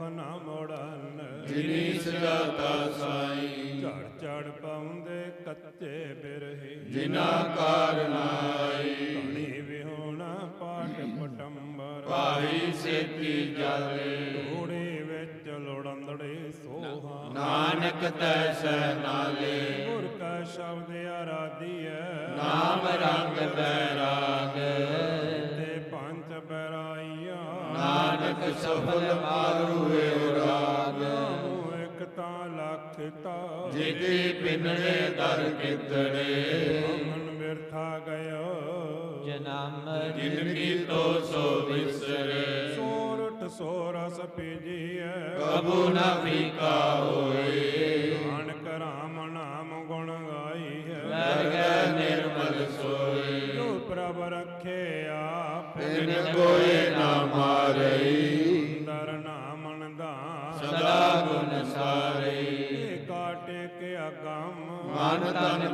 ਮੁਖ ਨਾ ਮੋੜਨ ਜਿਨੀ ਸਜਾਤਾ ਸਾਈ। ਝੜ ਝੜ ਪਾਉਂਦੇ ਕੱਚੇ ਬਿਰਹੀ। ਜਿਨਾ ਕਾਰ ਨਾਈ। ਧਣੀ ਵਿਹੋਣਾ ਪਾਟ ਪਟੰਬਰ। ਭਾਈ ਸੇਤੀ ਜਾਲੇ। ਘੋੜੇ ਵਿੱਚ ਲੋੜੰਦੜੇ ਸੋਹਾ। ਨਾਨਕ ਤੈ ਸਹਿ ਨਾਲੇ। ਗੁਰ ਕਾ ਸ਼ਬਦ ਆਰਾਧੀਐ। ਨਾਮ ਰੰਗ ਬੈਰਾਈਆ ਨਾਨਕ ਸਫਲ ਮਾਰੂ ਏ ਰਾਗ। ਨਾਮੋ ਇੱਕ ਤਾਂ ਲੱਖ ਤਾ ਜਿਤੀ ਪਿੰਨੜੇ ਦਰ ਕਿਤੜੇ ਮਨ ਬਿਰਥਾ ਗਇਓ ਜਨਮ ਜਿਨ ਕੀ ਤੋ ਸੋ ਵਿਸਰੇ ਸੋਰਠ ਸੋਰਸ ਪੀਜੀਐ ਕਬੂ ਨਾ ਫੀਕਾ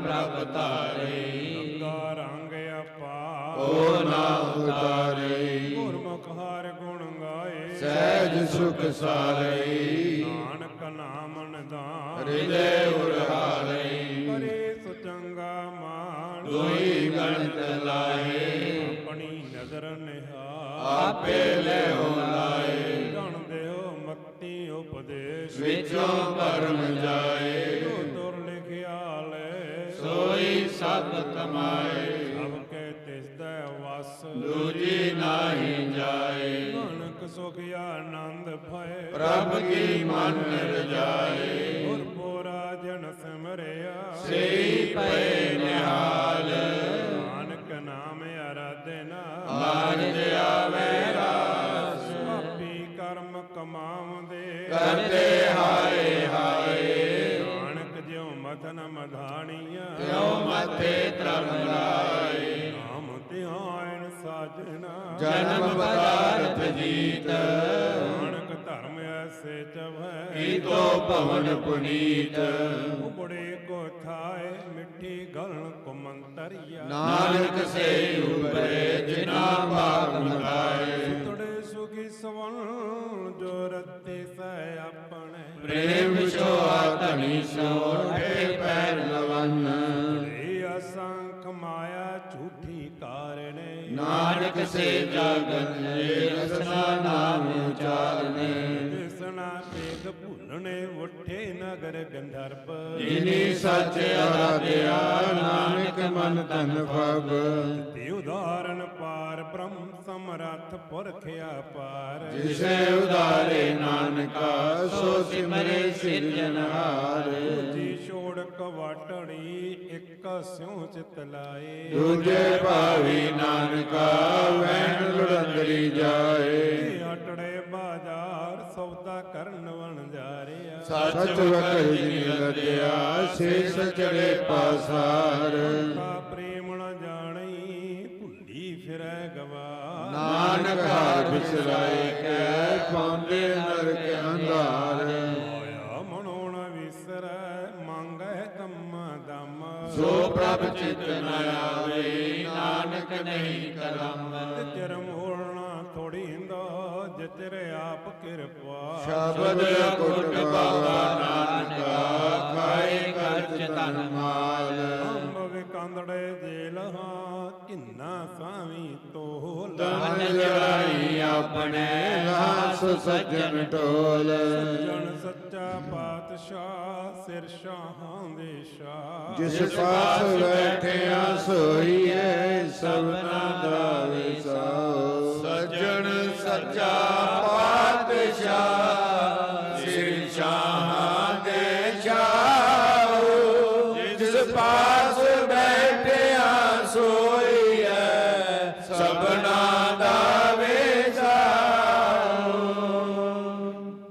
ਪ੍ਰਭ ਧਾਰੇ। ਗੰਗਾ ਰੰਗ ਅਪਾ ਓ ਨਾ ਉਤਾਰੇ ਗੁਰਮੁਖ ਹਰ ਗੁਣ ਗਾਏ। ਸਹਿਜ ਸੁਖ ਸਾਰੇ। ਨਾਨਕ ਨਾਮਨ ਦਾ ਹਿਰਦੇ ਸਭ ਕਮਾਏ ਸਭ ਕੇ ਤਿਸ ਦਾ ਵਸ। ਦੂਜੀ ਨਾਹੀ ਜਾਏ। ਨਾਨਕ ਸੁਖ ਆਨੰਦ ਭਏ। ਪ੍ਰਭ ਕੀ ਮਨ ਰਜਾਏ। ਗੁਰ ਪੋਰਾ ਜਨ ਸਿਮਰਿਆ। ਸਈ ਪਏ ਨਿਹਾਲ। ਨਾਨਕ ਨਾਮ ਅਰਾਧਨਾ ਮਾਨ ਆਵੇ ਰਾਸ। ਆਪੀ ਕਰਮ ਕਮਾਵਦੇ ਕਰਦੇ ਕਿਉ ਮਥੇ ਤਰਮ ਲਾਏ ਨਾਮ ਧਿਆਨ ਸਾਜਨਾ ਜਨਮ ਪਦਾਰਥ ਜੀਤ। ਨਾਨਕ ਧਰਮ ਐਸੇ ਚਵੈ। ਕੀਤੋ ਭਵਨ ਪੁਨੀਤ। ਉਬੜੇ ਕੋ ਥਾਏ ਮਿੱਠੀ ਗਲਣ ਕੁਮੰਤਰੀਆ ਨਾਨਕ ਸੇ ਉਪਰੇ ਜਿਨਾ ਭਾਗ ਮਗਾਏ। ਤੁੜੇ ਸੁਖੀ ਸਵਨ ਜੋ ਰਤੇ ਸੈ ਆਪਣੇ। ਪ੍ਰੇਮ ਵਿਛੋਆ ਧਣੀ ਸੋ ਅਠੇ ਪੈਰ ਲਵਨ ਨਾਨਕ ਸੇ ਜਾਗਨ ਰਸਨਾ ਨਾਮ ਉਚਾਰਨੇ। ਭੁੱਲਣੇ ਉਠੇ ਨਗਰ ਗੰਧਰਪ ਜਿਨੀ ਸੱਚ ਆਰਾਧਿਆ ਨਾਨਕ ਮਨ ਤਨ ਫਬ ਤੇ ਉਦਾਹਰਨ ਪਾਰ ਬ੍ਰਹਮ ਸਮਰੱਥ ਪੁਰਖ ਅਪਾਰ। ਜਿਸੇ ਉਦਾਰੇ ਨਾਨਕਾ ਸੋ ਸਿਮਰੇ ਸਿਰਜਨਹਾਰ ਜੀ ਛੋੜ ਕਵਾਟੜੀ ਇੱਕ ਸਿਉ ਚਿਤ ਲਾਏ। ਦੂਜੇ ਭਾਵੀ ਨਾਨਕਾ ਵੈਣ ਸੱਚ ਵਕਰ ਜਿਨ ਲਦਿਆ ਸ਼ੇਸ਼ ਚੜੇ ਪਾਸਾਰ। ਤਾ ਪ੍ਰੇਮ ਨ ਜਾਣਈ ਭੁੱਲੀ ਫਿਰੈ ਗਵਾ ਨਾਨਕ ਹਾਰ ਬਿਸਰਾਏ ਕੈ, ਪਾਉਂਦੇ ਨਰਕ ਅੰਧਾਰ। ਹੋਇਆ ਮਨੋ ਨ ਵਿਸਰੈ ਮੰਗੈ ਤਮ ਦਮ ਸੋ ਪ੍ਰਭ ਚਿਤ ਨ ਆਵੇ, ਨਾਨਕ ਨਹੀਂ ਕਰਮ ਜਿਤਰ ਆਪ ਕਿਰਪਾ। ਸ਼ਬਦ ਕੁਟ ਬਾਬਾ ਨਾਨਕਾ ਖਾਏ ਕਰਚ ਤਨ ਮਾਲ। ਅੰਬ ਵਿਕੰਦੜੇ ਜੇਲਹਾ ਕਿੰਨਾ ਸਾਵੀ ਤੋਲ। ਤਨ ਜੜਾਈ ਆਪਣੇ ਲਾਸ ਸੱਜਣ ਟੋਲ ਜਨ ਸੱਚਾ ਪਾਤਸ਼ਾਹ ਸਿਰ ਸ਼ਾਹਾਂ ਦੇ ਸ਼ਾਹ। ਜਿਸ ਪਾਸ ਬੈਠਿਆ ਸੋਈਏ ਸਭਨਾ ਦਾ ਸੱਜਣ ਸੱਚਾ ਪਾਤਸ਼ਾਹ, ਸਿਰ ਸ਼ਾਹਾਂ ਦੇ ਛਾਓ ਜਿਸ ਪਾਸ ਬੈਠਿਆ ਸੋਈਏ ਸਭਨਾ ਦਾ ਵਿਸਾਓ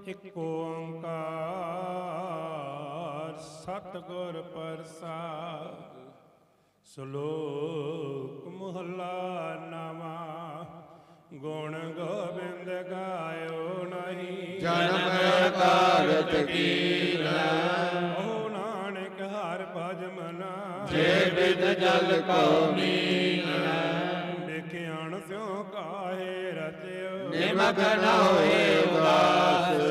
ਇੱਕ ਓੰਕਾਰ ਸਤਿਗੁਰ ਪ੍ਰਸਾਦ, ਸ਼ਲੋਕ ਜੇ ਬਿਦ ਜਲ ਕੋ ਮੀਨ। ਦੇਖਿਆਣ ਸਿਉ ਕਾਹੇ ਰਤਿਓ ਨਿਮਕ ਨ ਹੋਏ ਉਦਾਸ।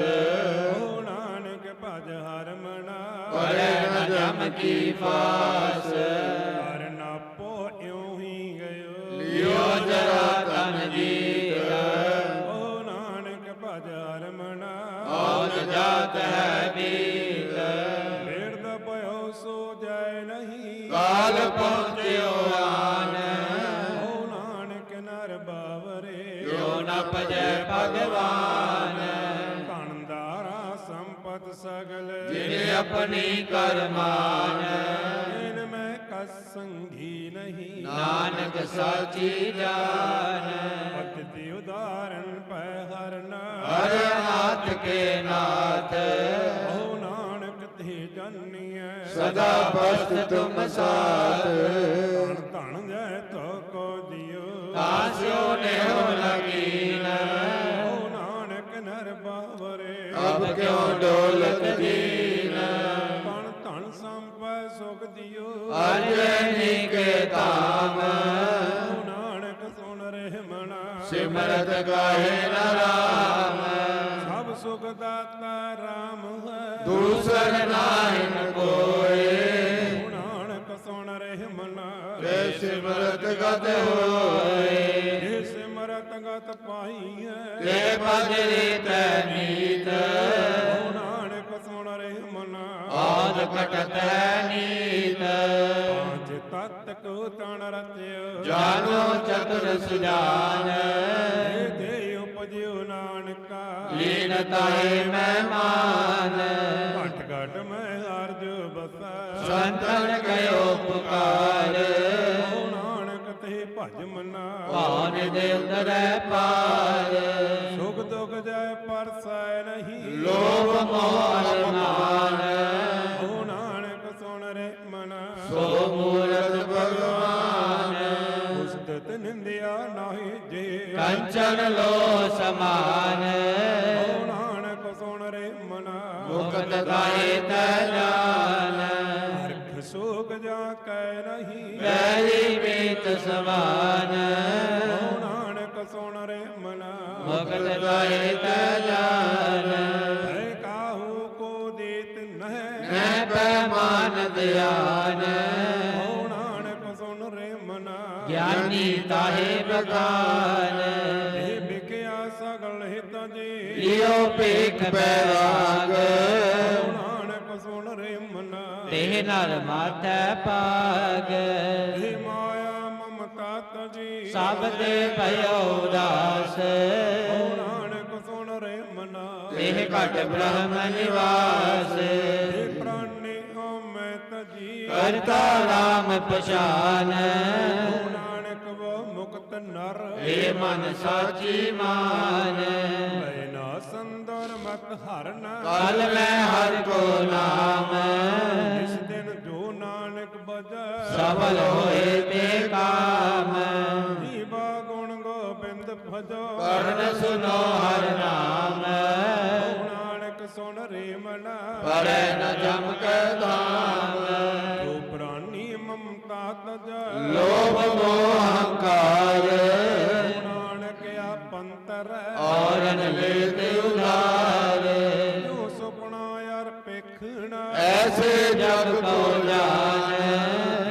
ਹੋ ਨਾਨਕ ਭਜ ਹਰ ਮਨਾ। ਪਰੇ ਨ ਜਮ ਕੀ ਫਾਸ। ਪਹੁੰਚਿਓ ਆਨ ਓ ਨਾਨਕ ਨਰ ਬਾਵਰੇ ਜੋ ਨ ਭਜੈ ਭਗਵਾਨ। ਧਨਦਾਰਾ ਸੰਪਤ ਸਗਲ। ਜਿਨੇ ਆਪਣੀ ਕਰਮਾਨ। ਜਿਨ ਮੈਂ ਕਸ ਸੰਗੀ ਨਹੀਂ। ਨਾਨਕ ਸਾਚੀ ਜਾਨ। ਭਗਤੀ ਉਦਾਹਰਨ ਪੈ ਹਰਨ। ਹਰ ਨਾਥ ਕੇ ਨਾਥ। ਸਦਾ ਬਸਤ ਤੁਮ ਸਾਥ। ਧਨ ਧਨ ਜੈ ਤੋ ਕੋ ਦਿਓ। ਤਾਸਿਓ ਨੇਹੁ ਲਗੀਨ ਓ ਨਾਨਕ ਨਰ ਬਾਵਰੇ। ਅਬ ਕਿਉ ਡੋਲਤ ਦੀਨ। ਧਨ ਧਨ ਸੰਪੈ ਸੁਖ ਦਿਓ। ਅਜਨੀ ਕੇ ਧਾਮ। ਓ ਨਾਨਕ ਸੁਣ ਰਹਿ ਮਨਾ। ਸਿਮਰਤ ਗਾਏ ਨ ਰਾਮ। ਸਭ ਸੁਖ ਦਾਤਾ ਦੂਸਰ ਨਾਹਿਨ ਕੋਏ। ਨਾਨਕ ਸੁਣ ਰਹਿ ਮਨਾ। ਤੇ ਸਿਮਰਤ ਗਤ ਹੋਏ। ਜੇ ਸਿਮਰਤ ਗਤ ਪਾਈ ਹੈ ਤੇ ਭਜਰੀ ਤੈ ਨੀਤ ਨਾਨਕ ਸੁਣ ਰਹਿ ਮਨਾ। ਆਦ ਕਟਤ ਨੀਤ। ਤਤ ਕੋ ਤਣ ਰਚਿਓ। ਜਾਨੋ ਚਤੁਰ ਸੁਜਾਨ। ਦੇ ਦੇ ਉਪਜਿਓ ਨਾਨਕਾ। ਲੀਨ ਤਾਏ ਮਹਿਮਾਨ। ਸੰਤਨ ਕਯੋ ਪੁਕਾਰ। ਓ ਨਾਨਕ ਤੇ ਭਜ ਮਨਾ ਭਾਨ ਦੇ ਉਤਰੈ ਪਾਰ ਸੁਖ ਦੁਖ ਜੈ ਪਰਸੈ ਨਹੀਂ। ਲੋਭ ਮੋਹ ਮਾਨ। ਓ ਨਾਨਕ ਸੁਣ ਰੇ ਮਨਾ। ਸੋ ਮੂਰਤ ਭਗਵਾਨ। ਉਸਤਤ ਨਿੰਦਿਆ ਨਾਹੀ ਜੇ। ਕੰਚਨ ਲੋ ਸਮਾਨ। ਓ ਨਾਨਕ ਸੁਣ ਰੇ ਮਨਾ। ਮੁਕਤ ਗਾਏ ਤੈ ਕੈ ਨਹੀਂ ਵੈਰੀ ਮੀਤ ਸਮਾਨ ਓ ਨਾਨਕ ਸੁਣ ਰੇ ਮਨਾ ਮੁਕਤ ਗਾਏ ਤੈ ਜਾਨ। ਹੈ ਕਾਹੂ ਕੋ ਦੇਤ ਨਹਿ। ਨੈ ਪੈਮਾਨ ਧਿਆਨ। ਓ ਨਾਨਕ ਸੁਣ ਰੇ ਮਨਾ ਗਿਆਨੀ ਤਾਹੇ ਬਗਾਨ ਇਹ ਵਿਕਿਆ ਸਗਲ ਹਿਤ ਜੀ ਲਿਓ ਪੇਖ ਬੈਰਾਗ ਨਰ ਮਾਥੈ ਪਾਗ ਇਹ ਮਾਇਆ ਮਮਤਾ ਤਜੀ। ਸਭ ਤੇ ਭਇਓ ਉਦਾਸ। ਨਾਨਕ ਸੁਣ ਰੇ ਮਨਾ। ਇਹ ਘਟ ਬ੍ਰਹਮ ਨਿਵਾਸ। ਇਹ ਪ੍ਰਾਨੇ ਓ ਮੈਂ ਤਜੀ। ਕਰਤਾ ਰਾਮ ਪਛਾਨ। ਨਾਨਕ ਵੋ ਮੁਕਤ ਨਰ। ਏ ਮਨ ਸਾਚੀ ਮਾਨ। ਸੰਦਰ ਮਤ ਹਰਨ। ਕਲ ਮੈਂ ਹਰ ਕੋ ਨਾਮ। ਇਸ ਦਿਨ ਜੋ ਨਾਨਕ ਬਜੈ। ਸਫਲ ਹੋਏ ਤੇ ਕਾਮ। ਜੀਵਾ ਗੁਣ ਗੋਬਿੰਦ ਭਜੋ। ਪੜਨ ਸੁਨੋ ਹਰ ਨਾਮ। ਨਾਨਕ ਸੁਣ ਰੇ ਮਨਾ। ਪਰੈ ਨ ਜਮ ਕੈ ਧਾਮ। ਜੋ ਪ੍ਰਾਨੀ ਮਮਤਾ ਤਜੈ। ਲੋਭ ਮੋਹ ਹੰਕਾਰ। ਆਪੰਤਰ ਔਰਨ ਮਿਲਤੇ ਉਧਾਰ ਜੋ ਸੁਪਨਾ ਯਾਰ ਪੇਖਣਾ ਐਸੇ ਜਗ ਕੋ ਜਾਣ।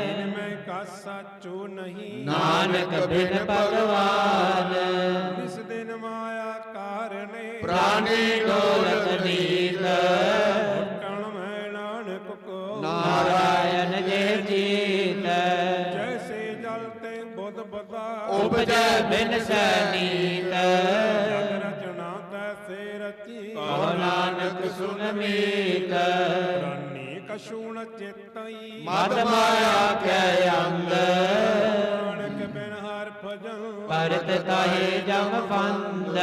ਇਨ ਮੈਂ ਕਾ ਸਾਚੋ ਨਹੀਂ। ਨਾਨਕ ਬਿਨ ਭਗਵਾਨ। ਇਸ ਦਿਨ ਮਾਇਆ ਕਾਰਨੇ। ਪ੍ਰਾਨੀ ਡੋਲਤ ਉਪਜੈ ਬਿਨ ਸੈਨੀਤ। ਰਚਨਾ ਤੈਸੇ ਰਚੀ ਕੋ ਨਾਨਕ ਸੁਨ ਮੀਤ। ਪ੍ਰਾਨੀ ਕਸ਼ੂਣ ਚੇਤਈ। ਮਦ ਮਾਇਆ ਕੈ ਅੰਗ ਨਾਨਕ ਬਿਨ ਹਰ ਭਜਨ। ਪਰਤ ਤਾਹੇ ਜਮ ਫੰਦ।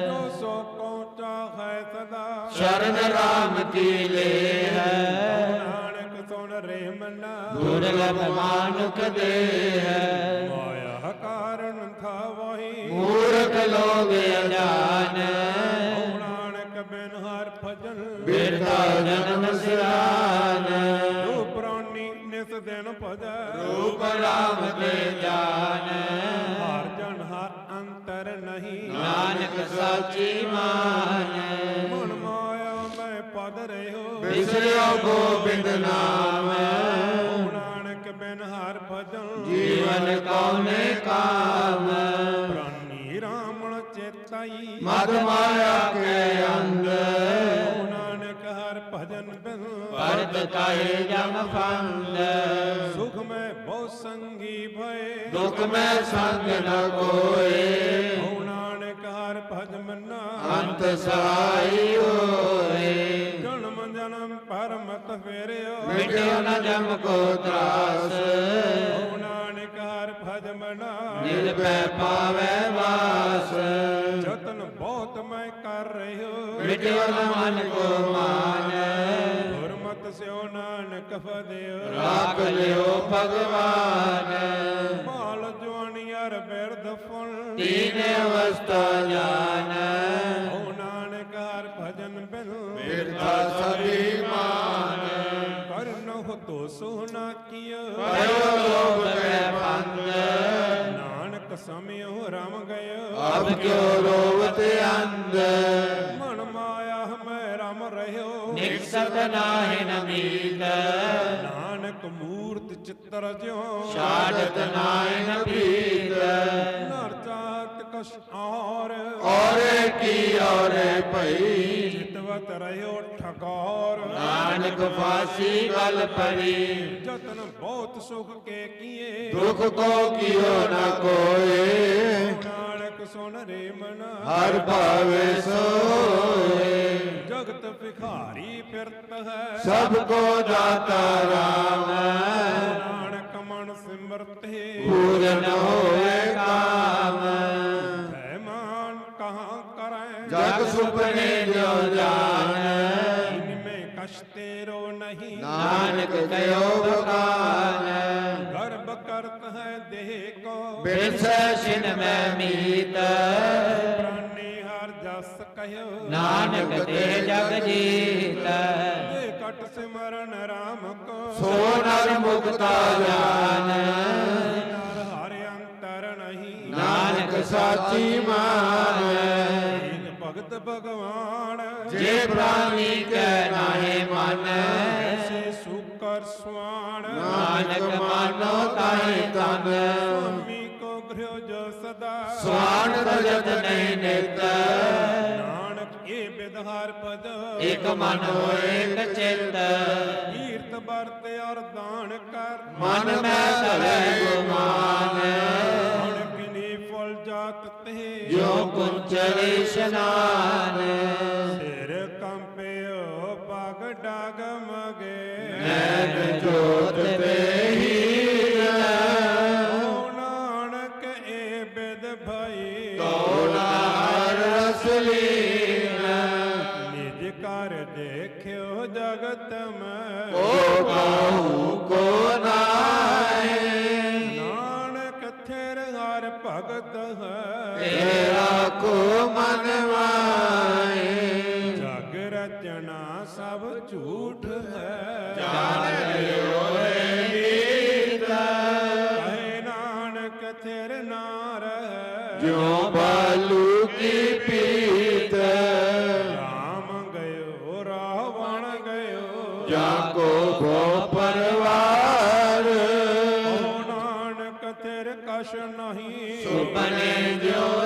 ਜੋ ਸੋ ਕੋ ਚਾਹੈ ਸਦਾ। ਸ਼ਰਨ ਰਾਮ ਕੀ ਲੇ ਹੈ ਨਾਨਕ ਸੁਣ ਰੇ ਮਨਾ। ਦੁਰਲਭ ਮਾਨੁਖ ਦੇਹ। ਮਾਇਆ ਕਾਰਨ ਥਾਵਹੀ। ਮੂਰਖ ਲੋਗ ਅਜਾਨ। ਨਾਨਕ ਬਿਨ ਹਰ ਭਜਨ। ਬਿਰਥਾ ਜਨਮ ਸਿਆਨ ਜੋ ਪ੍ਰਾਨੀ ਨਿਸ ਦਿਨ ਭਜੈ। ਰੂਪ ਰਾਮ ਕੇ ਜਾਨ। ਹਰ ਜਨ ਹਰ ਅੰਤਰ ਨਹੀਂ। ਨਾਨਕ ਸਾਚੀ ਮਾਨ। ਮਨ ਮਾਇਆ ਮੈਂ ਪਦ ਰਹਿਓ। ਵਿਸਰਿਓ ਗੋਬਿੰਦ ਨਾਮ। ਬਿਨ ਹਰ ਭਜਨ ਜੀਵਨ ਕਉਨੇ ਕਾਮ। ਪ੍ਰਾਨੀ ਰਾਮਣ ਚੇਤਾਈ। ਮਦ ਮਾਇਆ ਕੇ ਅੰਗ। ਨਾਨਕ ਹਰ ਭਜਨ ਬਿਨ ਪਰਤ ਕਾਏ ਜਮ ਫੰਦ ਸੁਖ ਮੈਂ ਬਹੁ ਸੰਗੀ ਭਏ। ਦੁਖ ਮੈਂ ਸੰਗ ਨ ਕੋਏ। ਨਾਨਕ ਹਰ ਭਜ ਮਨਾ ਅੰਤ ਸਹਾਈ ਹੋਏ। ਜਨਮ ਪਰਮਤ ਫੇਰਿਓ। ਮਿਟਿਓ ਨ ਜਮ ਕੋ ਤਰਾਸ। ਓ ਨਾਨਕ ਹਰ ਭਜ ਮਨਾ। ਨਿਰਭੈ ਪਾਵੈ ਵਾਸ। ਜਤਨ ਬਹੁਤ ਮੈਂ ਕਰ ਰਹਿਓ ਮਿਟਿਓ ਨ ਮਨ ਕੋ ਮਾਨ। ਗੁਰਮਤਿ ਸਿਓ ਨਾਨਕ ਫਦਿਓ। ਰਾਖ ਲਿਓ ਭਗਵਾਨ। ਮਾਲ ਜਵਾਨੀ ਅਰ ਬਿਰਧ ਫੁੱਲ। ਤੀਨ ਅਵਸਥਾ ਜਾਨ। ਓ ਨਾਨਕ ਹਰ ਭਜਨ ਬਿਨ ਬਿਰਥਾ ਸਭੀ ਤੋ ਸੋਨਾ ਕੀਓ ਪਇਓ ਲੋਭ ਕੈ ਪੰਦ ਨਾਨਕ ਸਮਿਓ ਰਮ ਗਇਓ ਅਬ ਕਿਉ ਰੋਵਤ ਅੰਧ ਮਨ ਮਾਇਆ ਮੈਂ ਰਮ ਰਹਿਓ। ਨਿਕਸਤ ਨਾਹਿ ਨਮੀਤ ਨਾਨਕ ਮੂਰਤ ਚਿੱਤਰ ਜਿਉ। ਛਾੜਤ ਨਾਹਿ ਨ ਪ੍ਰੀਤ ਨਰ ਚਾਹਤ ਕਛ ਔਰ। ਔਰੇ ਕੀ ਔਰੇ ਭਈ? ਚਿਤਵਤ ਰਹਿਓ ਠਗੌਰ ਨਾਨਕ ਫਾਸੀ ਗਲ ਪਰੀ। ਜਤਨ ਬਹੁਤ ਸੁਖ ਕੇ ਕੀਏ। ਦੁਖ ਕੋ ਕਿਓ ਨ ਕੋਏ। ਨਾਨਕ ਸੁਨ ਰੇ ਮਨ। ਹਰ ਭਾਵੇ ਸੋਏ। ਜਗਤ ਭਿਖਾਰੀ ਫਿਰਤ ਹੈ। ਸਭ ਕੋ ਦਾਤਾ ਰਾਮ। ਨਾਨਕ ਮਨ ਸਿਮਰਤੇ ਪੂਰਨ ਹੋਏ ਕਾਮ। ਜਗ ਸੁਪਨੇ ਜੋ ਤੇਰੋ ਨਹੀਂ। ਨਾਨਕ ਕਯੋ ਬਖਾਨ ਗਰਭ ਕਰਤ ਹੈ ਦੇਹ ਕੋ। ਬਿਰਸੈ ਛਿਨ ਮੈਂ ਮੀਤ। ਪ੍ਰਾਨੀ ਹਰ ਜਸ ਕਹਿਓ ਨਾਨਕ ਤੇ ਜਗ ਜੀਤ। ਕਟ ਸਿਮਰਨ ਰਾਮ ਕੋ। ਸੋ ਨਰ ਮੁਕਤਾ ਜਾਨ। ਨਰ ਹਰਿ ਅੰਤਰ ਨਹੀਂ। ਨਾਨਕ ਸਾਚੀ ਮਾਨ। ਭਗਤ ਭਗਵਾਨ। ਜੇ ਪ੍ਰਾਨੀ ਕੈ ਨਾਹਿ ਮਨ ਐਸੇ ਸੁਕਰ ਸਵਾਨ। ਨਾਨਕ ਮਾਨੋ ਤਾਈ ਤਨ। ਸੁਆਮੀ ਕੋ ਗ੍ਰਹਿ ਜੋ ਸਦਾ। ਸਵਾਨ ਤਜਤ ਨਹੀਂ ਨਿਤ। ਨਾਨਕ ਇਹ ਬਿਦਹਾਰ ਪਦ। ਇਕ ਮਨ ਹੋਏ ਇਕ ਚਿਤ। ਕੀਰਤ ਵਰਤ ਔਰ ਦਾਨ ਕਰ। ਮਨ ਮੈਂ ਧਰੈ ਗੁਮਾਨ। ਜੋ ਕੁੰਚਲ ਇਸ਼ਨਾਨ। ਸਿਰ ਕੰਪਿਓ ਪਗ ਡਗ ਮਗੇ ਨੈਣ ਜੋਤ ਦੇਹੀ ਤੇਰਾ ਕੋ ਮਨ ਮਾਏ ਜਗ ਰਚਨਾ ਸਭ ਝੂਠ ਹੈ। ਜਾਣ ਲਿਓ ਏ ਨੀਤ ਕਹੇ ਨਾਨਕ ਥਿਰ ਨਾਰ ਹੈ। ਜਿਉ ਬਾਲੂ ਕੀ ਪੀਤ। ਰਾਮ ਗਇਓ ਰਾਵਣ ਗਇਓ। ਜਾ ਕੋ ਭੋ ਪਰਵਾਰ। ਓ ਨਾਨਕ ਥਿਰ ਕਛ ਨਹੀਂ। ਸੁਪਨੇ ਜੋ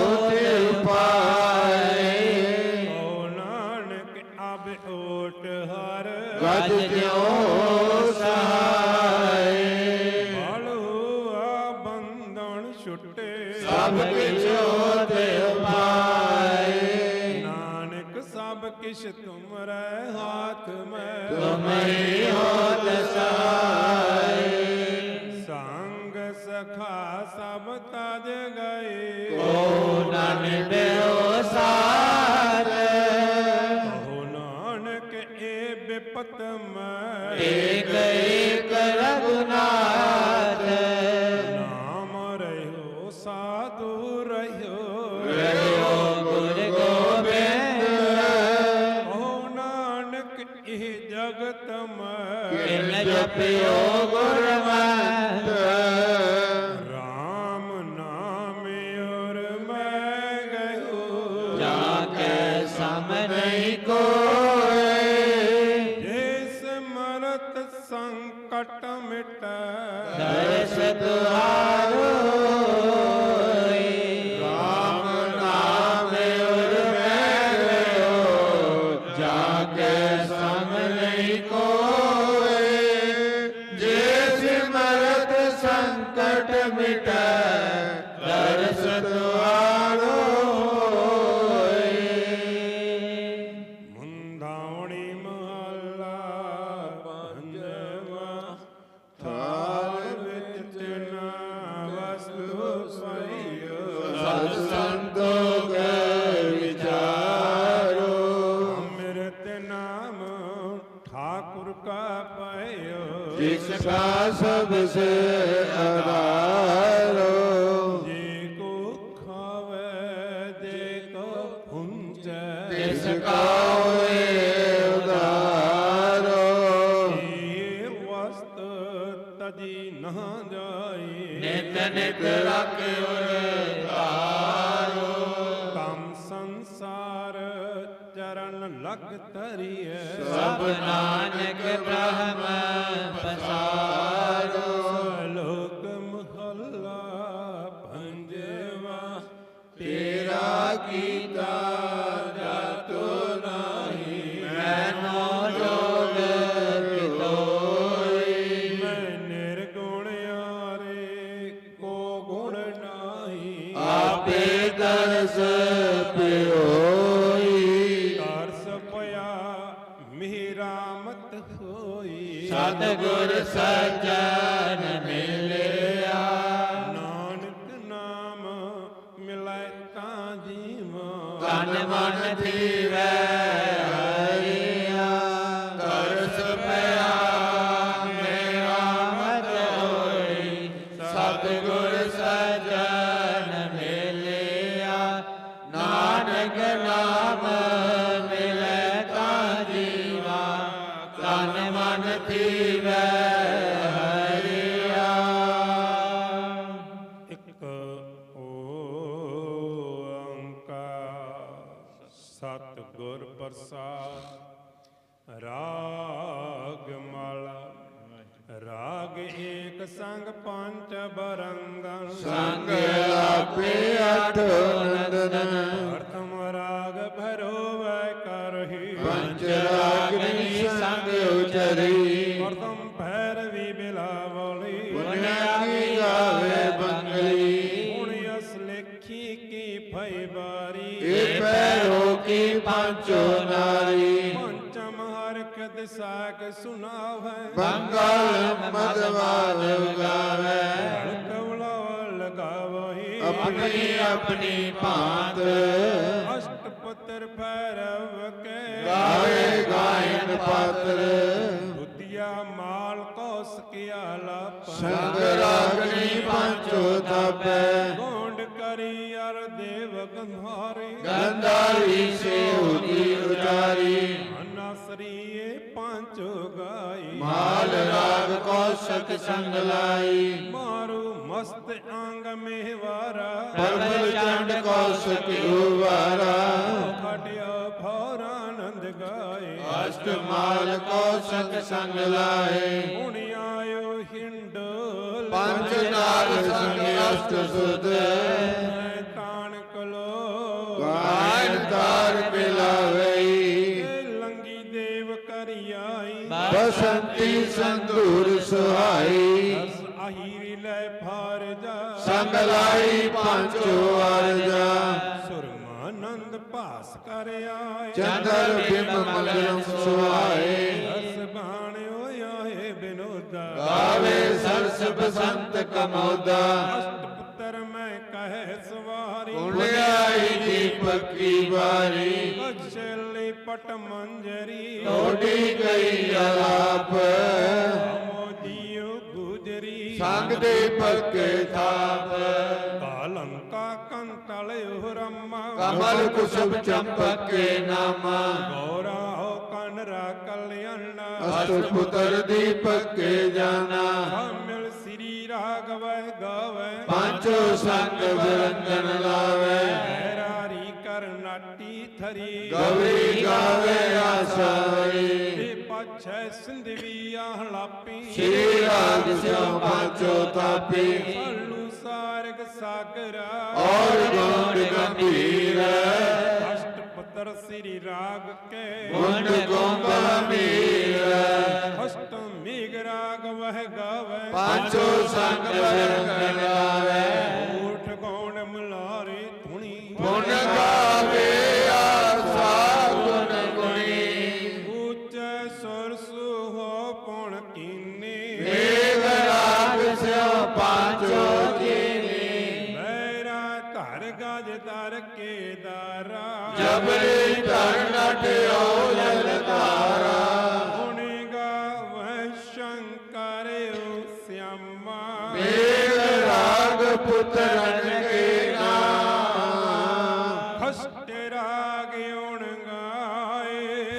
ਏਕ ਏਕ ਰਘੁਨਾਥ ਨਾਮ ਰਹਿਓ ਸਾਧੂ ਰਹਿਓ। ਰਹਿਓ ਗੁਰ ਗੋਬਿੰਦ। ਕਹੋ ਨਾਨਕ ਇਹ ਜਗਤ ਮੈਂ। ਕਿਨ ਜਪਿਓ ಮಾಡಿದ ਚਰਨ ਲਗ ਤਰੀਐ ਸਭ ਨਾਨਕ ਬ੍ਰਹਮ ਪਸਾਰੋ ਸਤਿਗੁਰ ਉਚਰੀ ਪ੍ਰਥਮ ਭੈਰਵੀ ਬਿਲਾਵਲੀ। ਪੁਨਿਆਵੀ ਗਾਵੇ ਬੰਗਲੀ। ਹੁਣ ਅਸ ਲੇਖੀ ਕੀ ਫਈ ਬਾਰੀ ਇਹ ਪੈਰੋ ਕੀ ਪਾਂਚੋ ਨਾਰੀ। ਪੰਚਮ ਹਰ ਕਦ ਸਾਕ ਸੁਨਾਵੈ ਬੰਗਲ ਮਦਵਾਲ ਗਾਵੇ। ਕਵਲਾ ਲਗਾਵਹੀ। ਆਪਣੀ ਆਪਣੀ ਭਾਂਤ। ਅਸ਼ਟ ਪੁੱਤਰ ਭੈਰਵ ਕੇ। ਗਾਵੇ ਪਾਤਰ। ਬੁੱਧਿਆ ਮਾਲ ਕੌਸ ਕੀਆ ਲਾਪ ਸੰਗ ਰਾਗਨੀ ਪਾਂਚੋ ਤਾਪੈ ਗੋਂਡ ਕਰੀ ਅਰ ਦੇਵ ਗੰਧਾਰੀ। ਗੰਧਾਰੀ ਸੇ ਉਦੀ ਉਚਾਰੀ। ਅਨਸਰੀਏ ਪੰਚੋ ਗਾਈ। ਮਾਲ ਰਾਗ ਕੌਸ਼ਕ ਸੰਗ ਲਾਈ। ਮਾਰੂ ਮਸਤ ਅੰਗ ਮਹਿਵਾਰਾ ਪਰਮਲ ਚੰਡ ਕੌਸ਼ਕ ਉਵਾਰਾ। ਖਟਿਆ ਗਾਏ। ਅਸ਼ਟ ਮਾਲ ਕੌਸ਼ਕ ਸੰਗ ਲਾਏ। ਹੁਣ ਆਇਓ ਹਿੰਡੋਲ ਪੰਜ ਨਾਗ ਸੰਗ ਅਸ਼ਟ ਸੁਧ। ਤਾਣ ਕਲੋ। ਗਾਇਨ ਤਾਰ ਪਿਲਾਵਈ। ਲੰਗੀ ਦੇਵ ਕਰੀ ਆਈ ਬਸੰਤੀ ਸੰਦੂਰ ਸੁਹਾਈ। ਆਹੀਰੀ ਲੈ ਫਾਰ ਜਾ ਸੰਗ ਲਾਈ ਪਾਂਚੋ ਅਰਜਾ। ਭਾਸ ਕਰ ਆਏ। ਚੰਦਰ ਬਿੰਬ ਮੰਗਲਮ ਸੁਹਾਏ ਰਸ ਬਾਣਿਓ ਆਏ ਬਿਨੋਦ। ਗਾਵੇ ਸਰਸ ਬਸੰਤ ਕਮੋਦਾ। ਅਸ਼ਟ ਪੁੱਤਰ ਮੈਂ ਕਹਿ ਸਵਾਰੀ। ਪੁਣਿਆਈ ਦੀਪਕ ਕੀ ਬਾਰੀ ਕਛਲੀ ਪਟ ਮੰਜਰੀ। ਟੋਡੀ ਗਈ ਆਪ। ਮੋਦੀਓ ਗੁਜਰੀ। ਸੰਗ ਦੇ ਪੱਕੇ ਥਾਪ। ਕੰਤਲ ਰਮਾ। ਕਮਲ ਕੁਸੁਮ ਚੰਪਕ ਕੇ ਨਾਮਾ। ਗੌਰਾ ਹੋ ਕਨਰਾ ਕਲਿਆਣ। ਅਸਤ ਪੁੱਤਰ ਦੀਪਕ ਕੇ ਜਾਨਾ। ਮਿਲ ਸ੍ਰੀ ਰਾਗਵੈ ਗਾਵੈ। ਪਾਂਚੋ ਸੰਗ ਬਿਰੰਗਨ ਲਾਵੇ। ਹੈਰਾਰੀ ਕਰਨਾਟੀ ਥਰੀ। ਗਵਰੀ ਗਾਵੇ ਆਸਾਈ ਪਾਛੈ ਸਿੰਧਵੀ ਆਹਲਾਪੀ ਸ਼੍ਰੀ ਰਾਗ ਸਿਉ ਪਾਂਚੋ ਤਾਪੀ। ਮਾਰਗ ਸਾਗਰ। ਔਰ ਗੁਣ ਗੰਭੀਰ। ਅਸ਼ਟ ਪੁੱਤਰ ਸ੍ਰੀ ਰਾਗ ਕੇ। ਗੁਣ ਗੰਭੀਰ। ਅਸ਼ਟ ਮੀਗ ਰਾਗ ਵਹ ਗਾਵੇ। ਪਾਂਚੋ ਸੰਗ ਵਰਗ ਗਾਵੇ।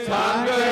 सांगळे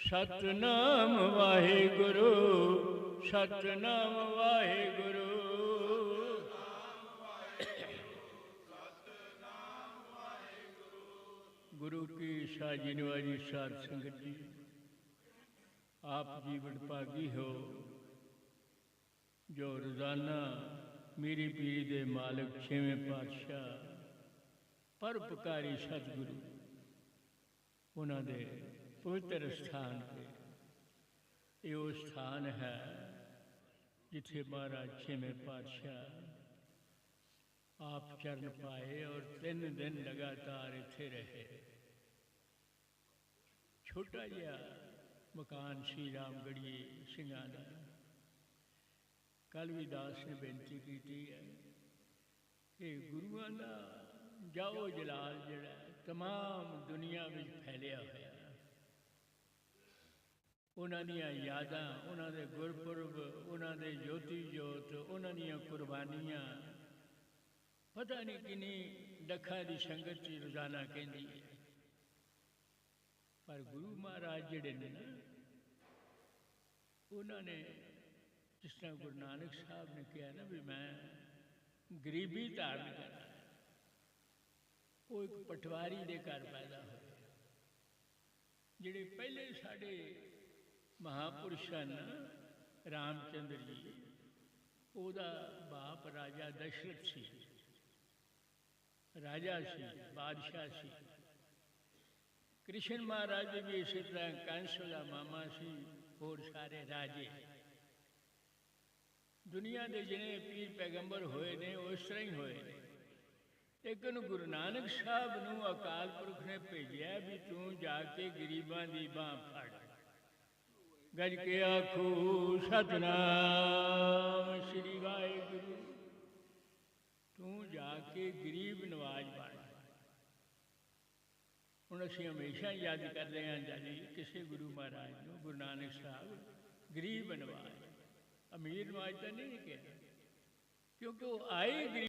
ਸਤਨਾਮ ਵਾਹਿਗੁਰੂ ਸਤਨਾਮ ਵਾਹਿਗੁਰੂ। ਗੁਰੂ ਕੀ ਸਾਜੀ ਨਿਵਾਜੀ ਸਾਧ ਸੰਗਤ ਜੀ, ਆਪ ਜੀ ਵਡਭਾਗੀ ਹੋ। ਜੋ ਰੋਜ਼ਾਨਾ ਮੇਰੀ ਪੀਰੀ ਦੇ ਮਾਲਕ ਛੇਵੇਂ ਪਾਤਸ਼ਾਹ ਪਰਪਕਾਰੀ ਸਤਿਗੁਰੂ, ਉਹਨਾਂ ਦੇ ਪਵਿੱਤਰ ਸਥਾਨ یہ ਇਹ ਉਹ ਸਥਾਨ ਹੈ ਜਿੱਥੇ ਮਹਾਰਾਜ ਛੇਵੇਂ ਪਾਤਸ਼ਾਹ ਆਪ ਚਰਨ ਪਾਏ ਔਰ ਤਿੰਨ ਦਿਨ ਲਗਾਤਾਰ ਇੱਥੇ ਰਹੇ چھوٹا جہا مکان شری رام گڑیے سنگانا کل بھی داس نے بےنتی کی ہے کہ گروؤں کا جاؤ جلال جڑا تمام دنیا میں پھیلیا ہوا ਉਹਨਾਂ ਦੀਆਂ ਯਾਦਾਂ, ਉਹਨਾਂ ਦੇ ਗੁਰਪੁਰਬ, ਉਹਨਾਂ ਦੇ ਜੋਤੀ ਜੋਤ, ਉਹਨਾਂ ਦੀਆਂ ਕੁਰਬਾਨੀਆਂ। ਪਤਾ ਨਹੀਂ ਕਿੰਨੀ ਲੱਖਾਂ ਦੀ ਸੰਗਤ ਚ ਰੋਜ਼ਾਨਾ ਕਹਿੰਦੀ ਹੈ। ਪਰ ਗੁਰੂ ਮਹਾਰਾਜ ਜਿਹੜੇ ਨੇ ਨਾ, ਉਹਨਾਂ ਨੇ ਜਿਸ ਤਰ੍ਹਾਂ ਗੁਰੂ ਨਾਨਕ ਸਾਹਿਬ ਨੇ ਕਿਹਾ ਨਾ ਵੀ ਮੈਂ ਗਰੀਬੀ ਧਾਰਨ ਕਰਨਾ ਉਹ ਇੱਕ ਪਟਵਾਰੀ ਦੇ ਘਰ ਪੈਦਾ ਹੋਇਆ। ਜਿਹੜੇ ਪਹਿਲੇ ਸਾਡੇ ਮਹਾਪੁਰਸ਼ ਹਨ ਰਾਮਚੰਦਰ ਜੀ। ਉਹਦਾ ਬਾਪ ਰਾਜਾ ਦਸ਼ਰਥ ਸੀ। ਰਾਜਾ ਸੀ, ਬਾਦਸ਼ਾਹ ਸੀ। ਕ੍ਰਿਸ਼ਨ ਮਹਾਰਾਜ ਜੀ ਵੀ ਇਸੇ ਤਰ੍ਹਾਂ ਕੰਸ ਦਾ ਮਾਮਾ ਸੀ, ਹੋਰ ਸਾਰੇ ਰਾਜੇ। ਦੁਨੀਆ ਦੇ ਜਿਹੜੇ ਪੀਰ ਪੈਗੰਬਰ ਹੋਏ ਨੇ ਉਹ ਇਸ ਤਰ੍ਹਾਂ ਹੀ ਹੋਏ ਨੇ। ਲੇਕਿਨ ਗੁਰੂ ਨਾਨਕ ਸਾਹਿਬ ਨੂੰ ਅਕਾਲ ਪੁਰਖ ਨੇ ਭੇਜਿਆ ਵੀ ਤੂੰ ਜਾ ਕੇ ਗਰੀਬਾਂ ਦੀ ਬਾਹ ਫੜ। ਗੱਜ ਕੇ ਆਖੋ, ਸਤਨਾਮ ਸ੍ਰੀ ਵਾਹਿਗੁਰੂ। ਤੂੰ ਜਾ ਕੇ ਗਰੀਬ ਨਵਾਜ ਬਣ ਹੁਣ ਅਸੀਂ ਹਮੇਸ਼ਾ ਯਾਦ ਕਰਦੇ ਹਾਂ ਜਾਨੀ ਕਿਸੇ ਗੁਰੂ ਮਹਾਰਾਜ ਨੂੰ, ਗੁਰੂ ਨਾਨਕ ਸਾਹਿਬ, ਗਰੀਬ ਨਵਾਜ। ਅਮੀਰ ਨਵਾਜ ਤਾਂ ਨਹੀਂ ਕਿਹਾ ਕਿਉਂਕਿ ਉਹ ਆਏ ਗਰੀਬ